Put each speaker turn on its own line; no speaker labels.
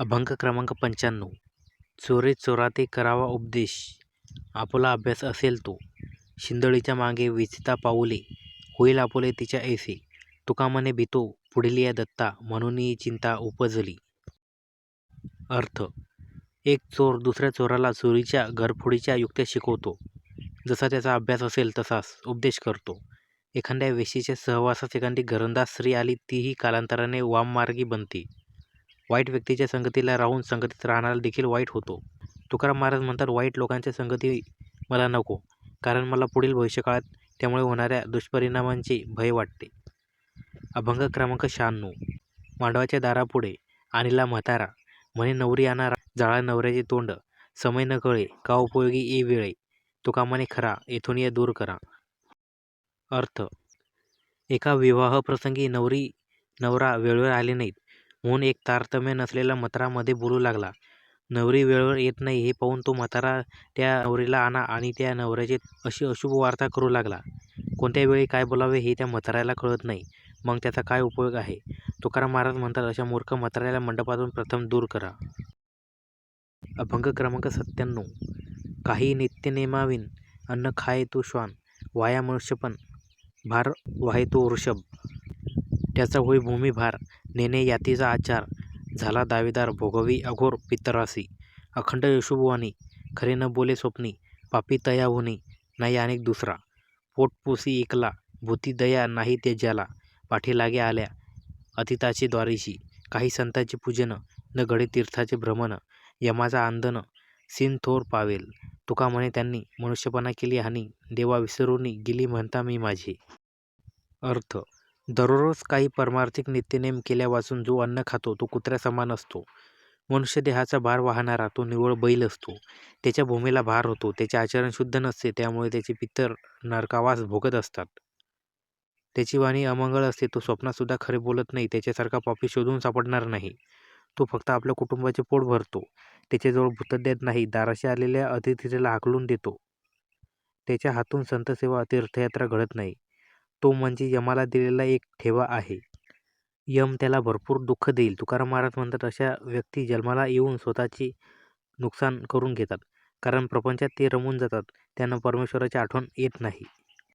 अभंग क्रमांक पंच्याण्णव. चोरे चोराते करावा उपदेश. आपुला अभ्यास असेल तो. शिंदळीच्या मागे विचिता पाऊले. होईल आपुले तिच्या ऐसे. तुका भितो पुढील या दत्ता म्हणून ही चिंता उपजली. अर्थ. एक चोर दुसऱ्या चोराला चोरीच्या घरफोडीच्या युक्त्या शिकवतो. जसा त्याचा अभ्यास असेल तसाच उपदेश करतो. एखाद्या वेशीच्या सहवासात एखादी घरंदाज स्त्री आली तीही कालांतराने वाममार्गी बनते. वाईट व्यक्तीच्या संगतीला राहून संगतीत राहणारा देखील वाईट होतो. तुकाराम महाराज म्हणतात वाईट लोकांच्या संगती मला नको कारण मला पुढील भविष्यकाळात त्यामुळे होणाऱ्या दुष्परिणामांचे भय वाटते. अभंग क्रमांक शहाण्णव. मांडवाच्या दारापुढे आणिला म्हातारा म्हणे नवरी आणा जाळा नवऱ्याचे तोंड समय न कळे का उपयोगी ए वेळे तुका म्हणे खरा येथून या दूर करा. अर्थ. एका विवाहप्रसंगी नवरी नवरा वेळेवर आले नाहीत म्हणून एक तारतम्य नसलेला म्हातारा बोलू लागला. नवरी वेळेवर येत नाही हे पाहून तो म्हातारा त्या नवरीला आणा आणि त्या नवऱ्याची अशी अशुभ वार्ता करू लागला. कोणत्या वेळी काय बोलावे हे त्या म्हाताऱ्याला कळत नाही. मग त्याचा काय उपयोग आहे? तुकाराम महाराज म्हणतात अशा मूर्ख म्हाताऱ्याला मंडपातून प्रथम दूर करा. अभंग क्रमांक सत्त्याण्णव. काही नित्यनेमाविन अन्न खाये तो श्वान वाया मनुष्यपण भार वाहे तो वृषभ. त्याचा होई भूमिभार नेणे यातीचा आचार झाला दावेदार भोगवी अघोर पितरासी. अखंड यशुभवानी खरे न बोले स्वप्नी पापी तया होणे नाही अनेक दुसरा. पोटपोसी एकला भूती दया नाही ते ज्याला पाठी लागे आल्या अतिताचे द्वारीशी. काही संतांचे पूजन न घडे तीर्थाचे भ्रमण यमाचा आंदन सीन थोर पावेल. तुका म्हणे त्यांनी मनुष्यपणा केली हानी देवा विसरूनी गेली म्हणता मी माझे. अर्थ दररोज काही परमार्थिक नित्यनेम केल्यावाचून जो अन्न खातो तो कुत्र्या समान असतो. मनुष्य देहाचा भार वाहणारा तो निव्वळ बैल असतो. त्याच्या भूमीला भार होतो त्याचे आचरण शुद्ध नसते त्यामुळे त्याचे पितर नरकावास भोगत असतात. त्याची वाणी अमंगळ असते तो स्वप्नातसुद्धा खरे बोलत नाही त्याच्यासारखा पापी शोधून सापडणार नाही. तो फक्त आपल्या कुटुंबाचे पोट भरतो. त्याच्याजवळ भूत देत नाही दाराशी आलेल्या अतिथीला हाकलून देतो. त्याच्या हातून संतसेवा तीर्थयात्रा घडत नाही. तो म्हणजे यमाला दिलेला एक ठेवा आहे. यम त्याला भरपूर दुःख देईल. तुकाराम महाराज म्हणतात अशा व्यक्ती जन्माला येऊन स्वतःची नुकसान करून घेतात. कारण प्रपंचात ते रमून जातात. त्यांना परमेश्वराची आठवण येत नाही.